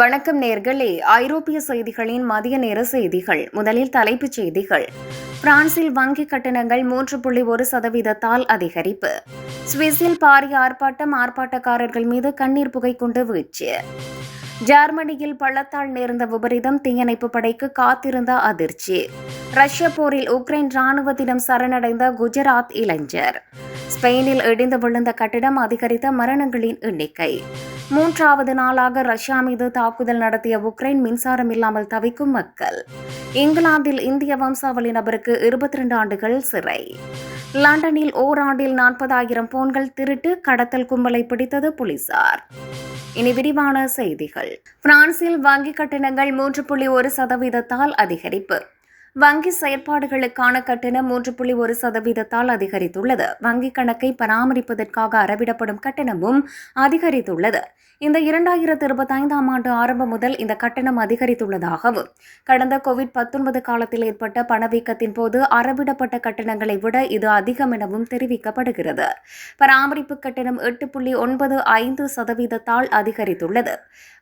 வணக்கம் நேர்களே. ஐரோப்பிய செய்திகளின் மதிய நேர செய்திகள். முதலில் தலைப்புச் செய்திகள். பிரான்சில் வங்கி கட்டணங்கள் மூன்று புள்ளி ஒரு சதவீதத்தால் அதிகரிப்பு. சுவிஸில் பாரிய ஆர்ப்பாட்டம் ஆர்ப்பாட்டக்காரர்கள் மீது கண்ணீர் புகை கொண்டு வீச்சு ஜெர்மனியில் பள்ளத்தால் நேர்ந்த விபரீதம் தீயணைப்பு படைக்கு காத்திருந்த அதிர்ச்சி. ரஷ்ய போரில் உக்ரைன் ராணுவத்திடம் சரணடைந்த குஜராத் இளைஞர். ஸ்பெயினில் இடிந்து விழுந்த கட்டிடம் அதிகரித்த மரணங்களின் எண்ணிக்கை. மூன்றாவது நாளாக ரஷ்யா மீது தாக்குதல் நடத்திய உக்ரைன் மின்சாரம் இல்லாமல் தவிக்கும் மக்கள். இங்கிலாந்தில் இந்திய வம்சாவளி நபருக்கு இருபத்தி ரெண்டு ஆண்டுகள் சிறை. லண்டனில் ஓராண்டில் நாற்பதாயிரம் போன்கள் திருட்டு கடத்தல் கும்பலை பிடித்தது போலீசார். இனி விரிவான செய்திகள். பிரான்சில் வங்கி கட்டணங்கள் மூன்று புள்ளி ஒரு சதவீதத்தால் அதிகரிப்பு. வங்கி செயற்பாடுகளுக்கான கட்டணம் மூன்று புள்ளி ஒரு சதவீதத்தால் அதிகரித்துள்ளது. வங்கிக் கணக்கை பராமரிப்பதற்காக அறவிடப்படும் கட்டணமும் அதிகரித்துள்ளது. இந்த இரண்டாயிரத்து இருபத்தைந்தாம் ஆண்டு ஆரம்பம் முதல் இந்த கட்டணம் அதிகரித்துள்ளதாகவும் கடந்த கோவிட் பத்தொன்பது காலத்தில் ஏற்பட்ட பணவீக்கத்தின் போது அறவிடப்பட்ட கட்டணங்களை விட இது அதிகம் எனவும் தெரிவிக்கப்படுகிறது. பராமரிப்பு கட்டணம் எட்டு புள்ளி ஒன்பது ஐந்து சதவீதத்தால் அதிகரித்துள்ளது.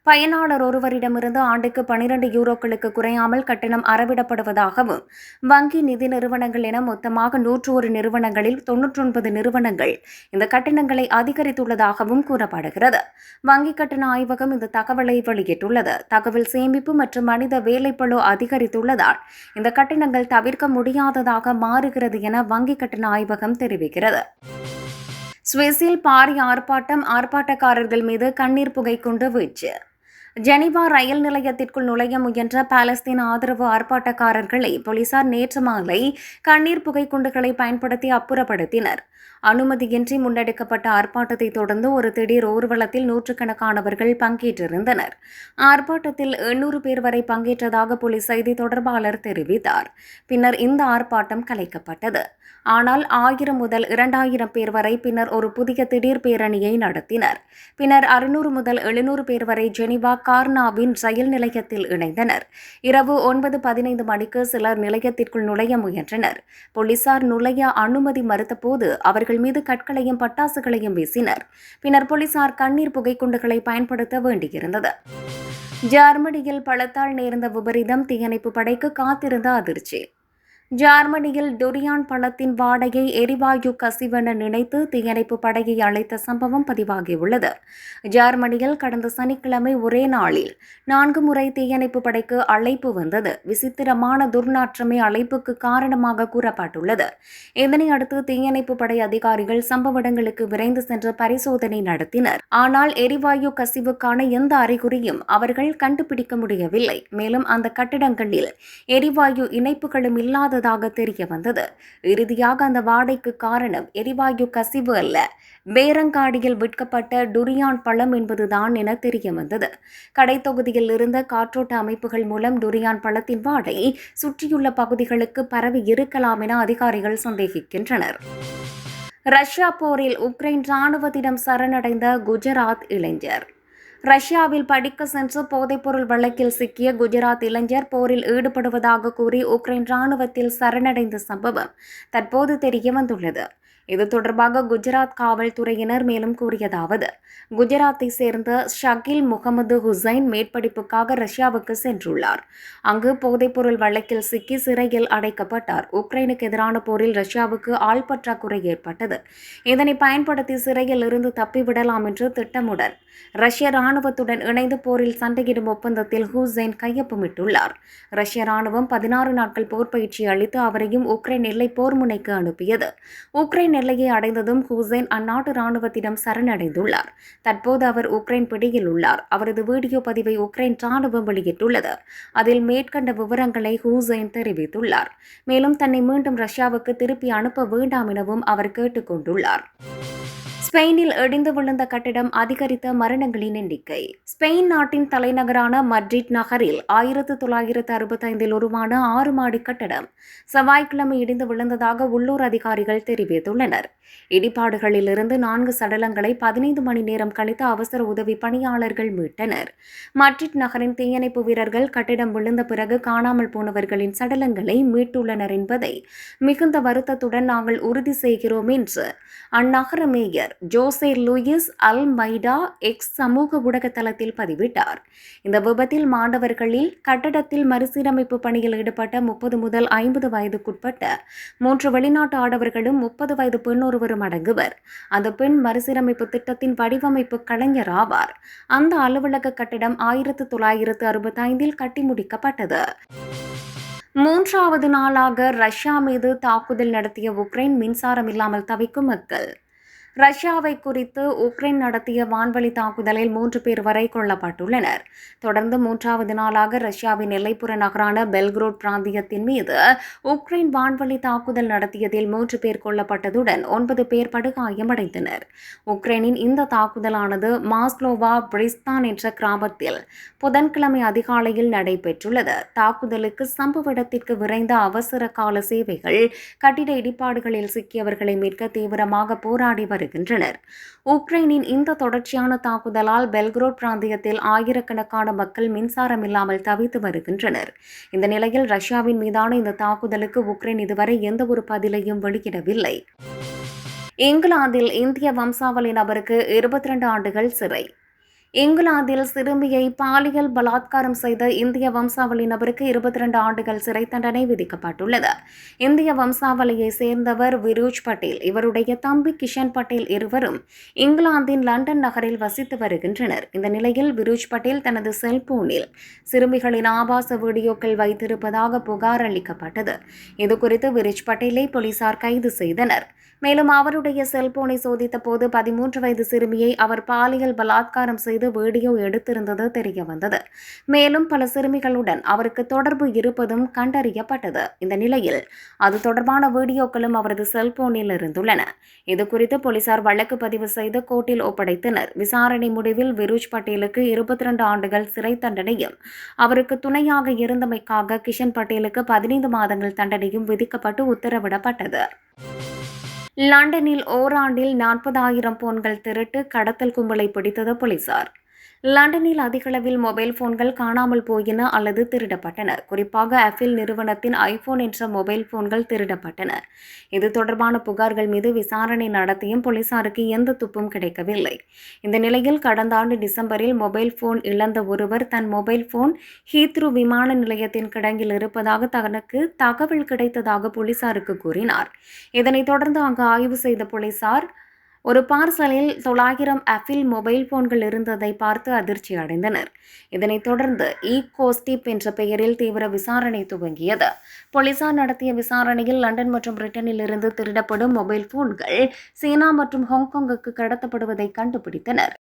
பயனாளர் ஒருவரிடமிருந்து ஆண்டுக்கு பனிரெண்டு யூரோக்களுக்கு குறையாமல் கட்டணம் அறவிடப்படுவதாகவும் வங்கி நிதி நிறுவனங்கள் என மொத்தமாக நூற்று ஒரு நிறுவனங்களில் தொன்னூற்றொன்பது நிறுவனங்கள் இந்த கட்டணங்களை அதிகரித்துள்ளதாகவும் கூறப்படுகிறது. வங்கி கட்டண ஆய்வகம் இந்த தகவலை வெளியிட்டுள்ளது. தகவல் சேமிப்பு மற்றும் மனித வேலைப்பழு அதிகரித்துள்ளதால் இந்த கட்டணங்கள் தவிர்க்க முடியாததாக மாறுகிறது என வங்கி கட்டண ஆய்வகம் தெரிவிக்கிறது. சுவிஸில் பாரிய ஆர்ப்பாட்டம் ஆர்ப்பாட்டக்காரர்கள் மீது கண்ணீர் புகை கொண்டு வீச்சு. ஜெனிவா ரயில் நிலையத்திற்குள் நுழைய முயன்ற பாலஸ்தீன் ஆதரவு ஆர்ப்பாட்டக்காரர்களை போலீசார் நேற்று மாலை கண்ணீர் புகை குண்டுகளை பயன்படுத்தி அப்புறப்படுத்தினர். அனுமதியின்றி முன்னெடுக்கப்பட்ட ஆர்ப்பாட்டத்தை தொடர்ந்து ஒரு திடீர் ஊர்வலத்தில் நூற்றுக்கணக்கானவர்கள் பங்கேற்றிருந்தனர். ஆர்ப்பாட்டத்தில் எண்ணூறு பேர் வரை பங்கேற்றதாக போலீஸ் செய்தி தொடர்பாளர் தெரிவித்தார். பின்னர் இந்த ஆர்ப்பாட்டம் கலைக்கப்பட்டது. ஆனால் ஆயிரம் முதல் இரண்டாயிரம் பேர் வரை பின்னர் ஒரு புதிய திடீர் பேரணியை நடத்தினர். பின்னர் அறுநூறு முதல் எழுநூறு பேர் வரை ஜெனிவா கார்னாவின் ரயில் நிலையத்தில் இணைந்தனர். இரவு ஒன்பது பதினைந்து மணிக்கு சிலர் நிலையத்திற்குள் நுழைய முயன்றனர். போலீசார் நுழைய அனுமதி மறுத்தபோது அவர்கள் மீது கற்களையும் பட்டாசுகளையும் வீசினர். பின்னர் போலீசார் கண்ணீர் புகைக்குண்டுகளை பயன்படுத்த வேண்டியிருந்தது. ஜெர்மனியில் பழத்தால் நேர்ந்த விபரீதம் தீயணைப்பு படைக்கு காத்திருந்த அதிர்ச்சி. ஜார்மனியில் டொரியான் பணத்தின் வாடகை எரிவாயு கசிவென நினைத்து தீயணைப்பு படையை அழைத்த சம்பவம் பதிவாகியுள்ளது. ஜார்மனியில் கடந்த சனிக்கிழமை ஒரே நாளில் நான்கு முறை தீயணைப்பு படைக்கு அழைப்பு வந்தது. விசித்திரமான துர்நாற்றமே அழைப்புக்கு காரணமாக கூறப்பட்டுள்ளது. இதனையடுத்து தீயணைப்பு படை அதிகாரிகள் சம்பவ இடங்களுக்கு விரைந்து சென்று பரிசோதனை நடத்தினர். ஆனால் எரிவாயு கசிவுக்கான எந்த அறிகுறியும் அவர்கள் கண்டுபிடிக்க முடியவில்லை. மேலும் அந்த கட்டிடங்களில் எரிவாயு இணைப்புகளும் இல்லாத இல்லாததாக தெரிய வந்தது. இறுதியாக அந்த வாடைக்கு காரணம் எரிவாயு கசிவு அல்ல. பேரங்காடியில் விற்கப்பட்ட டுரியான் பழம் என்பதுதான் என தெரிய வந்தது. கடை தொகுதியில் இருந்த காற்றோட்ட அமைப்புகள் மூலம் டுரியான் பழத்தின் வாடை சுற்றியுள்ள பகுதிகளுக்கு பரவி இருக்கலாம் என அதிகாரிகள் சந்தேகிக்கின்றனர். ரஷ்யா போரில் உக்ரைன் ராணுவத்திடம் சரணடைந்த குஜராத் இளைஞர். ரஷ்யாவில் படிக்க சென்று போதைப்பொருள் வழக்கில் சிக்கிய குஜராத் இளைஞர் போரில் ஈடுபடுவதாக கூறி உக்ரைன் ராணுவத்தில் சரணடைந்த சம்பவம் தற்போது தெரிய வந்துள்ளது. இது தொடர்பாக குஜராத் காவல்துறையினர் மேலும் கூறியதாவது குஜராத்தை சேர்ந்த ஷகில் முகமது ஹுசைன் மேற்படிப்புக்காக ரஷ்யாவுக்கு சென்றுள்ளார். அங்கு போதைப்பொருள் வழக்கில் சிக்கி சிறையில் அடைக்கப்பட்டார். உக்ரைனுக்கு எதிரான போரில் ரஷ்யாவுக்கு ஆள் பற்றாக்குறை ஏற்பட்டது. இதனை பயன்படுத்தி சிறையில் இருந்து தப்பிவிடலாம் என்று திட்டமுடன் ரஷ்ய ராணுவத்துடன் இணைந்து போரில் சண்டையிடும் ஒப்பந்தத்தில் ஹுசைன் கையொப்பமிட்டுள்ளார். ரஷ்ய ராணுவம் பதினாறு நாட்கள் போர் பயிற்சி அளித்து அவரையும் உக்ரைன் எல்லை போர் முனைக்கு அனுப்பியது. உக்ரைன் எல்லையை அடைந்ததும் ஹூசேன் அந்நாட்டு ராணுவத்திடம் சரணடைந்துள்ளார். தற்போது அவர் உக்ரைன் பிடியில் உள்ளார். அவரது வீடியோ பதிவை உக்ரைன் ராணுவம் வெளியிட்டுள்ளது. அதில் மேற்கண்ட விவரங்களை ஹூசைன் தெரிவித்துள்ளார். மேலும் தன்னை மீண்டும் ரஷ்யாவுக்கு திருப்பி அனுப்ப வேண்டாம் எனவும் அவர் கேட்டுக்கொண்டுள்ளார். ஸ்பெயினில் இடிந்து விழுந்த கட்டிடம் அதிகரித்த மரணங்களின் எண்ணிக்கை. ஸ்பெயின் நாட்டின் தலைநகரான மட்ரிட் நகரில் ஆயிரத்து தொள்ளாயிரத்து அறுபத்தைந்தில் உருவான ஆறு மாடி கட்டடம் செவ்வாய்க்கிழமை இடிந்து விழுந்ததாக உள்ளூர் அதிகாரிகள் தெரிவித்துள்ளனர். இடிபாடுகளிலிருந்து நான்கு சடலங்களை பதினைந்து மணி நேரம் கழித்து அவசர உதவி பணியாளர்கள் மீட்டனர். மட்ரிட் நகரின் தீயணைப்பு வீரர்கள் கட்டிடம் விழுந்த பிறகு காணாமல் போனவர்களின் சடலங்களை மீட்டுள்ளனர் என்பதை மிகுந்த வருத்தத்துடன் நாங்கள் உறுதி செய்கிறோம் என்று அந்நகர mayor Jose Luis Almeida X சமூக ஊடக தளத்தில் பதிவிட்டார். இந்த விபத்தில் மாண்டவர்களில் கட்டடத்தில் மறுசீரமைப்பு பணியில் ஈடுபட்ட முப்பது முதல் ஐம்பது வயதுக்குட்பட்ட மூன்று வெளிநாட்டு ஆடவர்களும் முப்பது வயது பெண் ஒருவரும் அடங்குவர். அந்த பெண் மறுசீரமைப்பு திட்டத்தின் வடிவமைப்பு கலைஞர் ஆவார். அந்த அலுவலக கட்டிடம் ஆயிரத்து தொள்ளாயிரத்து அறுபத்தைந்தில் கட்டி முடிக்கப்பட்டது. மூன்றாவது நாளாக ரஷ்யா மீது தாக்குதல் நடத்திய உக்ரைன் மின்சாரம் இல்லாமல் தவிக்கும் மக்கள். ரஷ்யாவை குறித்து உக்ரைன் நடத்திய வான்வழி தாக்குதலில் மூன்று பேர் வரை கொல்லப்பட்டுள்ளனர். தொடர்ந்து மூன்றாவது நாளாக ரஷ்யாவின் எல்லைப்புற நகரான பெல்க்ரோட் பிராந்தியத்தின் மீது உக்ரைன் வான்வழி தாக்குதல் நடத்தியதில் மூன்று பேர் கொல்லப்பட்டதுடன் ஒன்பது பேர் படுகாயமடைந்தனர். உக்ரைனின் இந்த தாக்குதலானது மாஸ்லோவா பிரிஸ்தான் என்ற கிராமத்தில் புதன்கிழமை அதிகாலையில் நடைபெற்றுள்ளது. தாக்குதலுக்கு சம்பவ இடத்திற்கு விரைந்த அவசர கால சேவைகள் கட்டிட இடிபாடுகளில் சிக்கியவர்களை மீட்க தீவிரமாக போராடி வருகின்றனர் உக்ரைனின் இந்த தொடர்ச்சியான தாக்குதலால் பெல்கிரோட் பிராந்தியத்தில் ஆயிரக்கணக்கான மக்கள் மின்சாரம் இல்லாமல் தவித்து வருகின்றனர். இந்த நிலையில் ரஷ்யாவின் மீதான இந்த தாக்குதலுக்கு உக்ரைன் இதுவரை எந்த ஒரு பதிலையும் வெளியிடவில்லை. இங்கிலாந்தில் இந்திய வம்சாவளி நபருக்கு இருபத்தி ரெண்டு ஆண்டுகள் சிறை. இங்கிலாந்தில் சிறுமியை பாலியல் பலாத்காரம் செய்த இந்திய வம்சாவளி நபருக்கு இருபத்தி ரெண்டு ஆண்டுகள் சிறை தண்டனை விதிக்கப்பட்டுள்ளது. இந்திய வம்சாவளியை சேர்ந்தவர் விரூஜ் பட்டேல். இவருடைய தம்பி கிஷன் பட்டேல் இருவரும் இங்கிலாந்தின் லண்டன் நகரில் வசித்து வருகின்றனர். இந்த நிலையில் விரூஜ் பட்டேல் தனது செல்போனில் சிறுமிகளின் ஆபாச வீடியோக்கள் வைத்திருப்பதாக புகார் அளிக்கப்பட்டது. இதுகுறித்து விரூஜ் பட்டேலை போலீசார் கைது செய்தனர். மேலும் அவருடைய செல்போனை சோதித்த போது பதிமூன்று வயது சிறுமியை அவர் பாலியல் பலாத்காரம் செய்து வீடியோ எடுத்திருந்தது தெரிய வந்தது. மேலும் பல சிறுமிகளுடன் அவருக்கு தொடர்பு இருப்பதும் கண்டறியப்பட்டது. இந்த நிலையில் அது தொடர்பான வீடியோக்களும் அவரது செல்போனில் இருந்துள்ளன. இதுகுறித்து போலீசார் வழக்கு பதிவு செய்து கோர்ட்டில் ஒப்படைத்தனர். விசாரணை முடிவில் விருஜ் பட்டேலுக்கு இருபத்தி இரண்டு ஆண்டுகள் சிறை தண்டனையும் அவருக்கு துணையாக இருந்தமைக்காக கிஷன் பட்டேலுக்கு பதினைந்து மாதங்கள் தண்டனையும் விதிக்கப்பட்டு உத்தரவிடப்பட்டது. லண்டனில் ஓராண்டில் நாற்பதாயிரம் போன்கள் திருட்டு கடத்தல் கும்பலை பிடித்தது போலீசார். லண்டனில் அதிகளவில் மொபைல் போன்கள் காணாமல் போயின அல்லது திருடப்பட்டன. குறிப்பாக ஆப்பிள் நிறுவனத்தின் ஐபோன் என்ற மொபைல் போன்கள் திருடப்பட்டன. இது தொடர்பான புகார்கள் மீது விசாரணை நடத்தியும் போலீசாருக்கு எந்த துப்பும் கிடைக்கவில்லை. இந்த நிலையில் கடந்த ஆண்டு டிசம்பரில் மொபைல் போன் இழந்த ஒருவர் தன் மொபைல் போன் ஹீத்ரு விமான நிலையத்தின் கிடங்கில் இருப்பதாக தனக்கு தகவல் கிடைத்ததாக போலீசாருக்கு கூறினார். இதனைத் தொடர்ந்து அங்கு ஆய்வு செய்த போலீசார் ஒரு பார்சலில் தொள்ளாயிரம் அஃபில் மொபைல் போன்கள் இருந்ததை பார்த்து அதிர்ச்சி அடைந்தனர். இதனைத் தொடர்ந்து e இ கோஸ்டிப் என்ற பெயரில் தீவிர விசாரணை துவங்கியது. போலீசார் நடத்திய விசாரணையில் லண்டன் மற்றும் பிரிட்டனில் இருந்து திருடப்படும் மொபைல் போன்கள் சீனா மற்றும் ஹாங்காங்குக்கு கடத்தப்படுவதை கண்டுபிடித்தனர்.